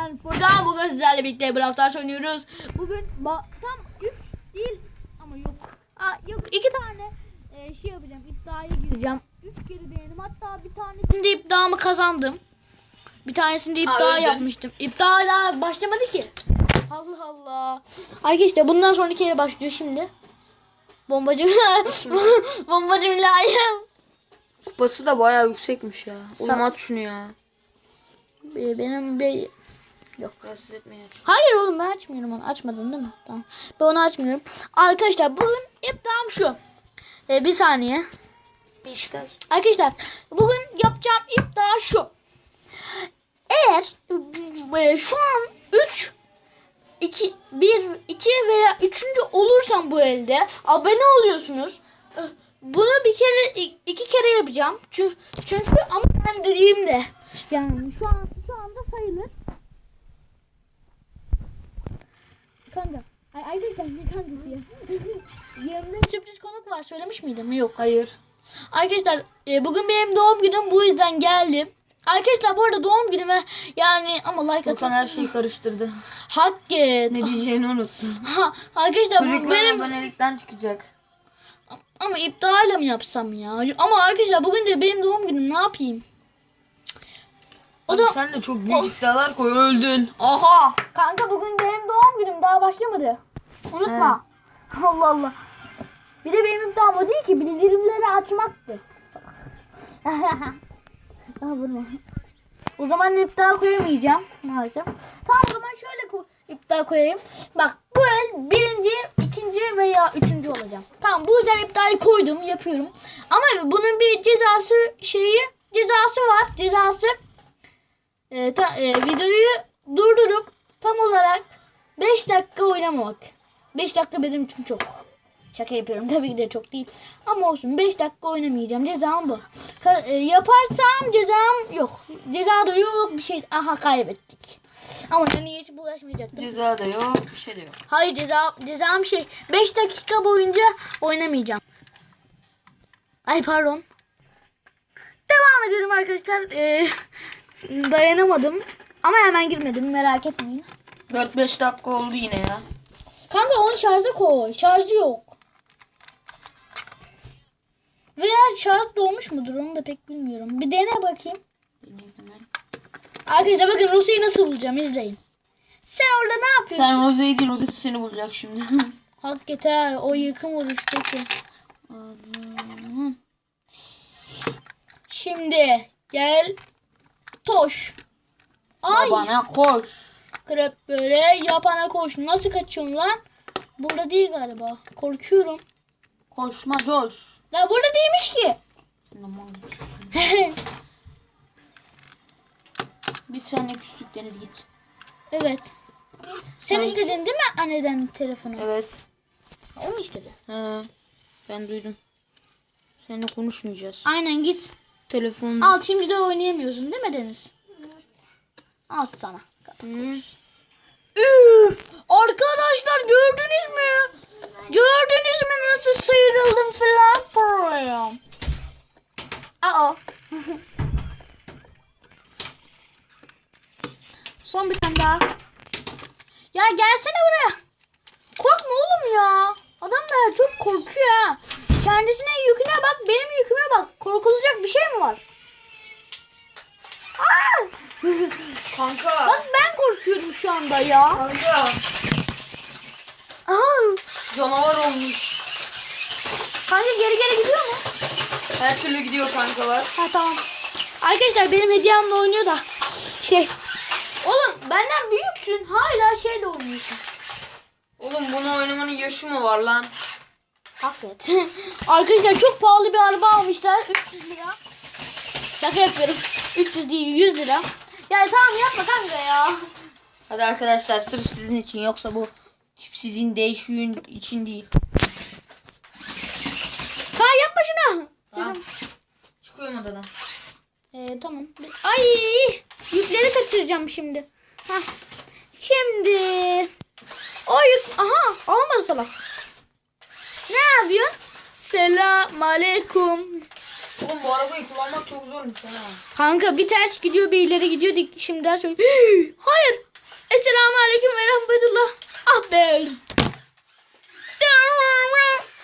ben Furkan. Bugün sizlerle birlikte Brawl Stars oynuyoruz. Bugün tam 3 değil ama yok. Aa, yok 2 tane e, şey yapacağım. İddiaya gireceğim. 3 kere denedim. Hatta bir tanesinde iddiamı kazandım. Bir tanesinde iddia öldün. yapmıştım. İddia daha başlamadı ki. Allah Allah. Arkadaşlar bundan sonraki yere başlıyor şimdi. Bombacım. Bombacım layım. Kupası da bayağı yüksekmiş ya. Sen- Oğlum at şunu ya. Be- Benim bir Yok rahatsız etmeye. Hayır oğlum ben açmıyorum onu. Açmadın değil mi? Tamam. Ben onu açmıyorum. Arkadaşlar bugün iddiam şu. Ee, bir saniye. Beşiktaş. Arkadaşlar bugün yapacağım iddia şu. Eğer e, şu an 3 2 1 2 veya 3. olursam bu elde abone oluyorsunuz. Ee, Bunu bir kere iki kere yapacağım. Çünkü, çünkü ama ben dediğimde yani şu an şu anda sayılır. Kanka. Ay arkadaşlar kankası ya? Yanımda sürpriz konuk var. Söylemiş miydim? Yok. Hayır. Arkadaşlar e, bugün benim doğum günüm bu yüzden geldim. Arkadaşlar bu arada doğum günüme yani ama like Furkan atın. her şeyi karıştırdı. Hak et. Ne diyeceğini unuttu. Ha, arkadaşlar bu Çocuklar benim abonelikten çıkacak. ama iptal mi yapsam ya? Ama arkadaşlar bugün de benim doğum günüm ne yapayım? O da sen de çok büyük iddialar koy öldün. Aha. kanka bugün benim doğum günüm daha başlamadı. Unutma. Allah Allah. Bir de benim iddiam o değil ki bildirimleri açmaktı. Aa, vurma. O zaman iptal koyamayacağım maalesef. Tamam o zaman şöyle ko- iptal koyayım. Bak bu el birinci, ikinci veya üçüncü olacağım. Tamam bu yüzden iptali koydum yapıyorum. Ama bunun bir cezası şeyi cezası var. Cezası e, ta- e, videoyu durdurup tam olarak 5 dakika oynamamak. 5 dakika benim için çok. Şaka yapıyorum tabii ki de çok değil. Ama olsun 5 dakika oynamayacağım. Cezam bu. Ka- e, yaparsam cezam yok. Ceza da yok bir şey. Aha kaybettik. Ama yani hiç bulaşmayacaktım. Ceza da yok. Bir şey de yok. Hayır ceza cezam şey 5 dakika boyunca oynamayacağım. Ay pardon. Devam edelim arkadaşlar. Ee, dayanamadım. Ama hemen girmedim merak etmeyin. 4-5 dakika oldu yine ya. Kanka onu şarja koy. Şarjı yok. Veya şarj dolmuş mudur onu da pek bilmiyorum. Bir dene bakayım. Arkadaşlar bakın Rosy'yi nasıl bulacağım izleyin. Sen orada ne yapıyorsun? Sen Roze'yi değil Roze seni bulacak şimdi. Hakikaten o yakın vuruştaki. Şimdi gel toş. Ay Babana koş. Krep böyle yapana koş. Nasıl kaçıyorsun lan? Burada değil galiba. Korkuyorum. Koşma coş. Ya burada değilmiş ki. Bir sene küstük Deniz git. evet. Sen istedin değil mi anneden telefonu? Evet. O mu istedi? He. Ben duydum. Seninle konuşmayacağız. Aynen git. Telefon. Al şimdi de oynayamıyorsun değil mi Deniz? Al sana. Hı. Üf! Arkadaşlar gördünüz mü? Gördünüz mü nasıl sıyrıldım falan buraya? Aa. Son bir tane daha. Ya gelsene buraya. Korkma oğlum ya. Adam da çok korkuyor ha. Kendisine yüküne bak, benim yüküme bak. Korkulacak bir şey mi var? Kanka. Bak ben korkuyorum şu anda ya. Kanka. Aha. Canavar olmuş. Kanka geri geri gidiyor mu? Her türlü gidiyor kanka var. Ha tamam. Arkadaşlar benim hediyemle oynuyor da şey. Oğlum benden büyüksün. Hala şeyle oynuyorsun. Oğlum bunu oynamanın yaşı mı var lan? Hakikaten. Arkadaşlar çok pahalı bir araba almışlar. 300 lira. Şaka yapıyorum. 300 değil 100 lira. Ya tamam yapma kanka ya. Hadi arkadaşlar sırf sizin için yoksa bu sizin değişiğin için değil. Ha yapma şunu. Tamam. Çıkıyorum odadan. Ee, tamam. Ay yükleri kaçıracağım şimdi. Hah. Şimdi o yük aha olmadı salak. Ne yapıyorsun? Selam aleyküm. Oğlum bu arabayı kullanmak çok zormuş ha. Kanka bir ters gidiyor bir ileri gidiyor. Şimdi ders söylüyor. Hayır Esselamu Aleyküm ve Rahmetullah. Ah be.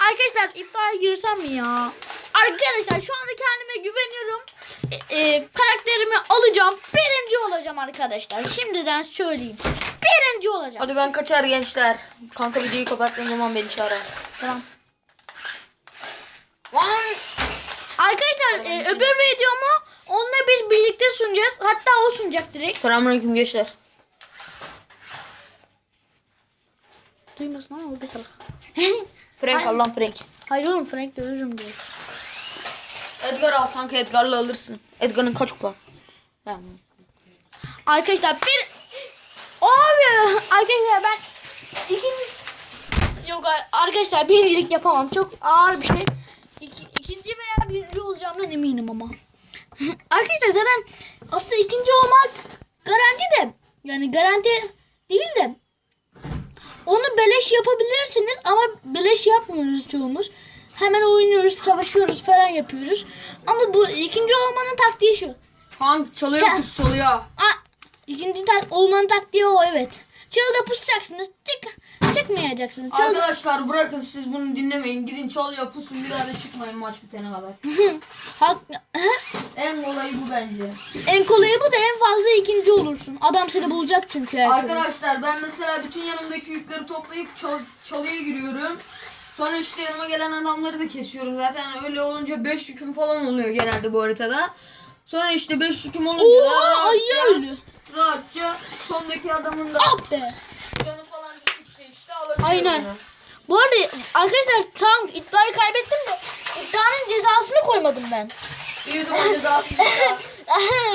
Arkadaşlar iddiaya girsem mi ya? Arkadaşlar şu anda kendime güveniyorum. E, e, karakterimi alacağım. Birinci olacağım arkadaşlar. Şimdiden söyleyeyim. Birinci olacağım. Hadi ben kaçar gençler. Kanka videoyu kapattığın zaman beni çağır. Tamam. Lan! Arkadaşlar e, öbür videomu onunla biz birlikte sunacağız. Hatta o sunacak direkt. Selamünaleyküm gençler. Duymasın ama o bir salak. Frank lan Frank. Hayır oğlum Frank de ölürüm diyor. Edgar al kanka Edgar'la alırsın. Edgar'ın kaç kupa? Arkadaşlar bir abi arkadaşlar ben ikinci yok arkadaşlar birincilik yapamam çok ağır bir şey. İki, ikinci veya birinci olacağımdan eminim ama. arkadaşlar zaten aslında ikinci olmak garanti de yani garanti değil de onu beleş yapabilirsiniz ama beleş yapmıyoruz çoğumuz. Hemen oynuyoruz, savaşıyoruz falan yapıyoruz. Ama bu ikinci olmanın taktiği şu. Kanka çalıyor kız çalıyor. Aa, ikinci tak olmanın taktiği o evet. Çalıda pusacaksınız. Çık. Çıkmayacaksınız. Çalıda... Arkadaşlar bırakın siz bunu dinlemeyin. Gidin çalıyor pusun bir daha da çıkmayın maç bitene kadar. Hak... En kolayı bu bence. en kolayı bu da en fazla ikinci olursun. Adam seni bulacak çünkü her türlü. Arkadaşlar ben mesela bütün yanımdaki yükleri toplayıp çal çalıya giriyorum. Sonra işte yanıma gelen adamları da kesiyorum. Zaten öyle olunca 5 yüküm falan oluyor genelde bu haritada. Sonra işte 5 yüküm olunca da Oha ayı rahatça, rahatça sondaki adamın da Ah be. Alabiliyorum. Aynen. Bu arada arkadaşlar tam iddiayı kaybettim de iddianın cezasını koymadım ben. İyi zaman cezası ya.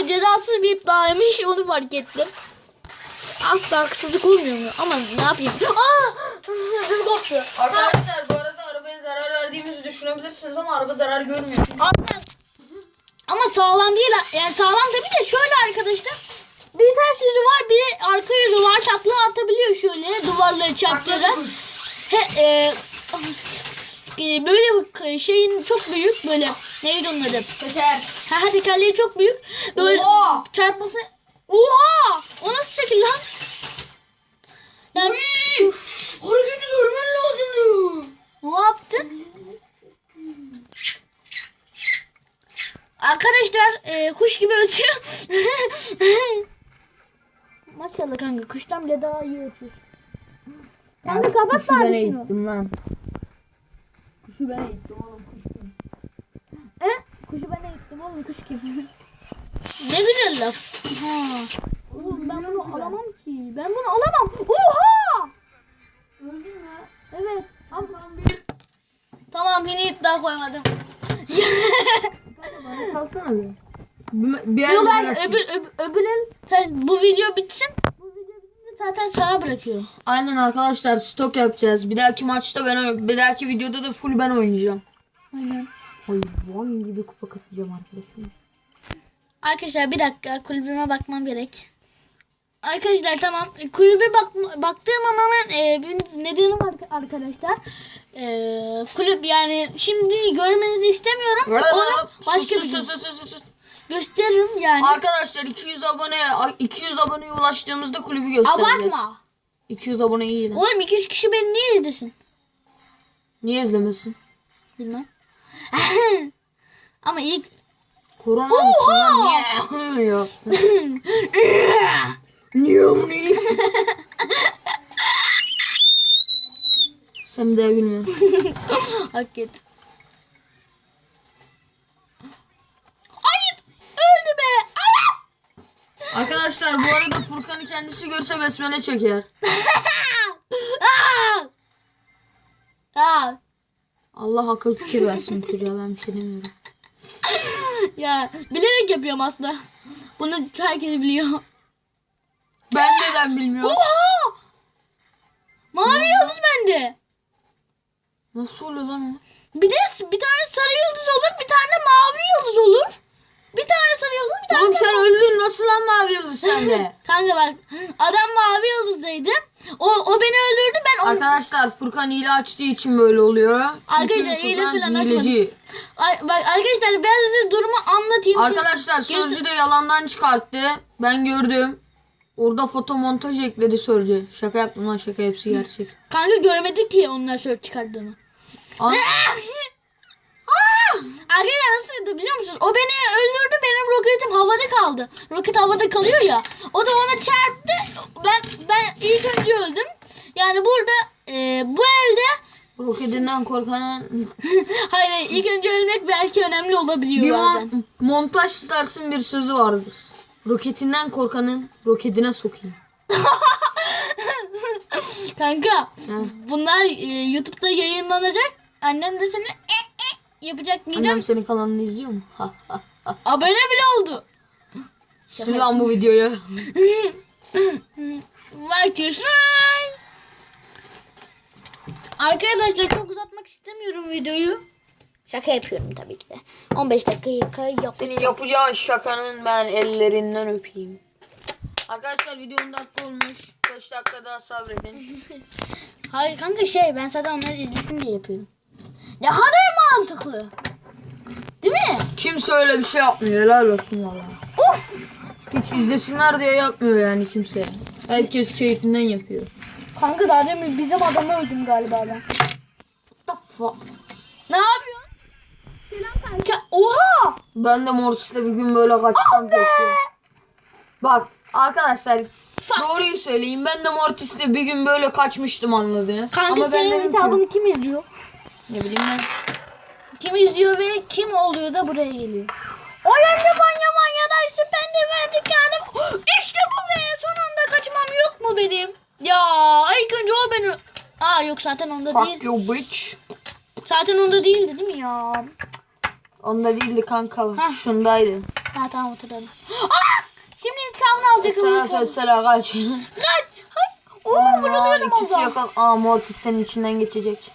Cezasız bir iddiaymış onu fark ettim. Asla haksızlık olmuyor mu? Ama ne yapayım? Aa! Ödüm koptu. Arkadaşlar bu arada arabaya zarar verdiğimizi düşünebilirsiniz ama araba zarar görmüyor. Aynen. Ama sağlam değil. Yani sağlam tabii de şöyle arkadaşlar. Bir ters yüzü var bir de arka yüzü var. Takla atabiliyor şöyle duvarları kuş. He, e, e, böyle şeyin çok büyük böyle neydi onun adı? Teker. Ha ha tekerleği çok büyük. Böyle Oha! çarpması. Oha! O nasıl şekil lan? Yani! Hareketi görmen lazımdı. ne yaptın? Arkadaşlar e, kuş gibi ötüyor. Maşallah kanka kuştan bile daha iyi ötüyorsun. Kanka kapat bari şunu. lan. Kuşu ben eğittim oğlum kuş. E? Kuşu ben eğittim oğlum kuş gibi. ne güzel laf. Ha. Oğlum ben bunu alamam ki. Ben bunu alamam. Oha! Öldün mü? Evet. Allah'ım bir. Tamam yine iddia koymadım. Salsana bir. Bir, Yok ben öbür, öbür, öbürün sen- bu video bitsin. Bu video bitince zaten sana bırakıyor. Aynen arkadaşlar stok yapacağız. Bir dahaki maçta ben bir dahaki videoda da full ben oynayacağım. Aynen. Hayvan gibi kupa kasacağım arkadaşım. Arkadaşlar bir dakika kulübüme bakmam gerek. Arkadaşlar tamam kulübe bak baktırmamamın e, bir nedeni var arkadaşlar. E, kulüp yani şimdi görmenizi istemiyorum. Onu başka bir gün gösteririm yani. Arkadaşlar 200 abone 200 aboneye ulaştığımızda kulübü göstereceğiz. Abartma. 200 abone iyi. Oğlum 200 kişi beni niye izlesin? Niye izlemesin? Bilmem. Ama ilk Korona mısın lan? Niye yaptın? Niye bunu? Sen bir daha gülme. hak et. Hayır. Öldü be. Ay! Arkadaşlar bu arada Furkan'ı kendisi görse besmele çeker. Allah akıl fikir versin çocuğa ben bir şey demiyorum. Ya bilerek yapıyorum aslında. Bunu herkes biliyor. Ben neden bilmiyorum. Oha! Mavi yıldız bende. Nasıl oluyor lan o? Bir de bir tane sarı yıldız olur, bir tane mavi yıldız olur. Bir tane sarı yıldız, bir tane Oğlum sen öldün nasıl lan mavi yıldız sende? Kanka bak adam mavi yıldızdaydı. O, o beni öldürdü ben onu... Arkadaşlar Furkan hile açtığı için böyle oluyor. Çünkü Arkadaşlar, hile Furkan falan hileci. Ay, bak arkadaşlar ben size durumu anlatayım. Arkadaşlar Şimdi- sözcü de yalandan çıkarttı. Ben gördüm. Orada foto montaj ekledi Sörce. Şaka yaptım lan şaka hepsi gerçek. Kanka göremedik ki onlar şöyle çıkardığını. An- Arkadaşlar nasıldı biliyor musun? O beni öldürdü benim roketim havada kaldı. Roket havada kalıyor ya. O da ona çarptı. Ben ben ilk önce öldüm. Yani burada e, bu evde Roketinden korkanın hayır, hayır ilk önce ölmek belki önemli olabiliyor bir bazen. mon- montaj starsın bir sözü vardır. Roketinden korkanın roketine sokayım. Kanka bunlar e, YouTube'da yayınlanacak. Annem de seni e, yapacak diyeceğim. Annem senin kanalını izliyor mu? Ha, ha, ha. Abone bile oldu. Sil lan bu videoyu. Bakıyorsun. Arkadaşlar çok uzatmak istemiyorum videoyu. Şaka yapıyorum tabii ki de. 15 dakika yap. Senin yapacağın şakanın ben ellerinden öpeyim. Arkadaşlar videonun dakika olmuş. 5 dakika daha sabredin. Hayır kanka şey ben zaten onları izlesin diye yapıyorum. Ne kadar mantıklı. Değil mi? Kimse öyle bir şey yapmıyor. Helal olsun valla. Of. Hiç izlesinler diye yapmıyor yani kimse. Herkes keyfinden yapıyor. Kanka daha demin bizim adamı öldüm galiba ben. What the fuck? Ne yapıyorsun? Selam kanka. Oha! Ben de Mortis'le bir gün böyle kaçtan peşiyorum. Bak arkadaşlar Fuck. doğruyu söyleyeyim. Ben de Mortis'le bir gün böyle kaçmıştım anladınız. Kanka Ama senin hesabını kim izliyor? ne bileyim ben. Kim izliyor ve kim oluyor da buraya geliyor? Oyuncu manya manya da süpendi verdik yani. İşte bu be sonunda kaçmam yok mu benim? Ya ilk önce o beni... Aa yok zaten onda değil. Fuck you bitch. Zaten onda değildi değil mi ya? Onda değildi kanka. Heh. Şundaydı. Ha tamam hatırladım. Aa! Şimdi intikamını alacak. Selam selam kaç. Kaç! Hay! Oo Aa, vuruluyordum ikisi az yakın. Aa Mortis senin içinden geçecek.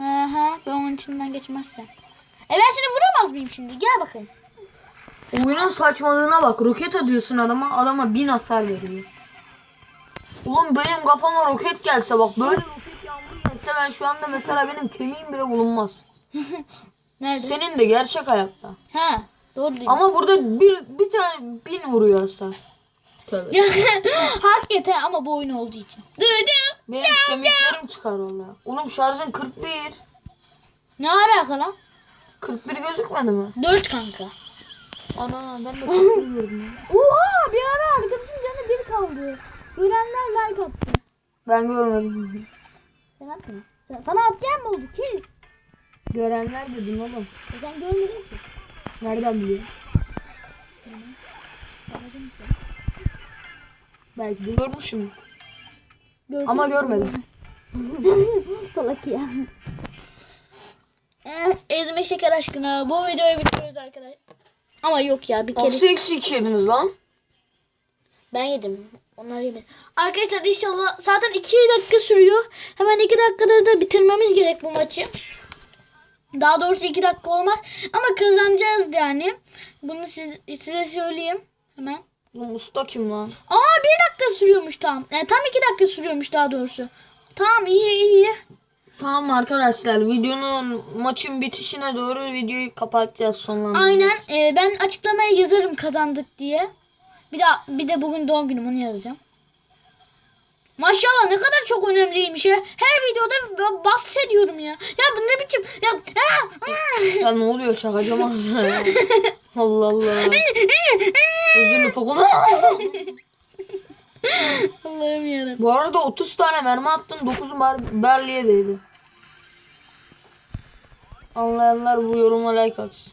Aha ben onun içinden geçmezsem. E ben seni vuramaz mıyım şimdi? Gel bakayım. Oyunun saçmalığına bak. Roket atıyorsun adama. Adama bin hasar veriyor. Oğlum benim kafama roket gelse bak böyle roket yağmuru gelse ben şu anda mesela benim kemiğim bile bulunmaz. Nerede? Senin de gerçek hayatta. Ha doğru değil. Ama burada bir bir tane bin vuruyor hasar. Tövbe. Hakikaten ama bu oyun olduğu için. Duydum. Benim kemiklerim çıkar valla. Oğlum şarjın 41. Ne alaka lan? 41 gözükmedi mi? 4 kanka. Ana ben de 41 gördüm. Oha bir ara arkadaşın canı bir kaldı. Görenler like atsın. Ben görmedim. Sen atma. Sen, sana atlayan mı oldu ki? Görenler dedim oğlum. E sen görmedin ki. Nereden biliyor? Belki de görmüşüm. Görsün. Ama görmedim. Salak ya. Eh, ezme şeker aşkına bu videoyu bitiriyoruz arkadaşlar. Ama yok ya bir kere. Nasıl eksik yediniz lan? Ben yedim. Onlar yemedi. Arkadaşlar inşallah zaten 2 dakika sürüyor. Hemen 2 dakikada da bitirmemiz gerek bu maçı. Daha doğrusu 2 dakika olmaz. Ama kazanacağız yani. Bunu siz, size söyleyeyim. Hemen. Oğlum usta kim lan? Aa 1 dakika sürüyormuş tam. Yani tam 2 dakika sürüyormuş daha doğrusu. Tamam iyi iyi. Tamam arkadaşlar videonun maçın bitişine doğru videoyu kapatacağız sonlandıracağız. Aynen. Ee, ben açıklamaya yazarım kazandık diye. Bir de bir de bugün doğum günüm onu yazacağım. Maşallah ne kadar çok önemliymiş ya. Her videoda bahsediyorum ya. Ya bu ne biçim ya. Ah, ah. Ya ne oluyor şakacı? Allah Allah. Gözünü fokunu. Allah'ım yarabbim. Bu arada 30 tane mermi attın 9'u ber Berli'ye değdi. Anlayanlar bu yoruma like atsın.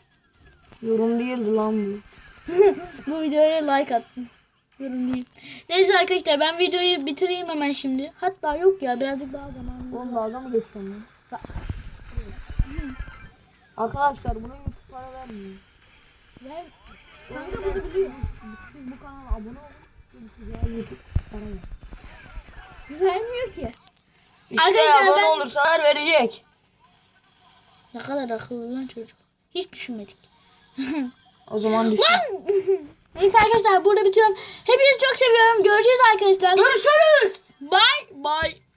Yorum değildi lan bu. Bu videoya like atsın. Yorum değil. Neyse arkadaşlar ben videoyu bitireyim hemen şimdi. Hatta yok ya birazcık daha zaman. Oğlum dalga mı geçiyorsun lan? Arkadaşlar buna YouTube para vermiyor. Ver. Kanka bunu biliyor. Siz bu kanala abone olun. Size YouTube para ver. Vermiyor ki. İşte Arkadaşlar abone ben- olursalar verecek. Ne kadar akıllı lan çocuk. Hiç düşünmedik. O zaman düşün. Neyse arkadaşlar burada bitiyorum. Hepinizi çok seviyorum. Görüşürüz arkadaşlar. Görüşürüz. Bye bye.